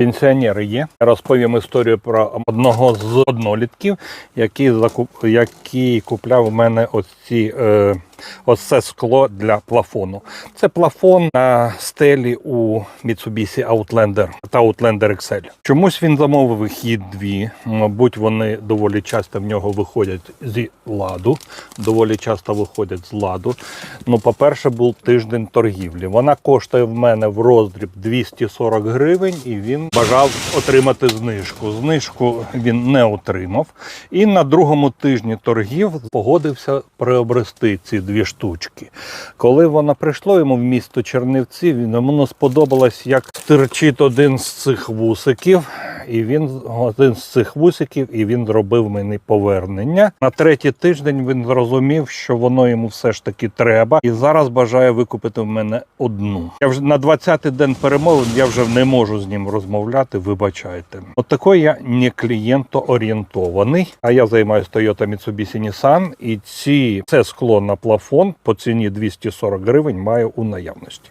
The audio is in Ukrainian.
Пенсіонери є. Розповім історію про одного з однолітків, який закуп... який купляв у мене ось ці. Е... Ось це скло для плафону. Це плафон на стелі у Mitsubishi Outlander та Outlander XL. Чомусь він замовив їх дві. Мабуть, вони доволі часто в нього виходять зі ладу. Доволі часто виходять з ладу. Ну, по-перше, був тиждень торгівлі. Вона коштує в мене в роздріб 240 гривень, і він бажав отримати знижку. Знижку він не отримав. І на другому тижні торгів погодився приобрести ці дві штучки. Коли воно прийшло йому в місто Чернівці, йому сподобалось, як стирчить один з цих вусиків. І він один з цих вусиків, і він зробив мені повернення. На третій тиждень він зрозумів, що воно йому все ж таки треба, і зараз бажає викупити в мене одну. Я вже на 20-й день перемовин я вже не можу з ним розмовляти. Вибачайте, от такий я не клієнтоорієнтований. А я займаюся Toyota Mitsubishi Nissan, і ці це скло на плафон по ціні 240 гривень маю у наявності.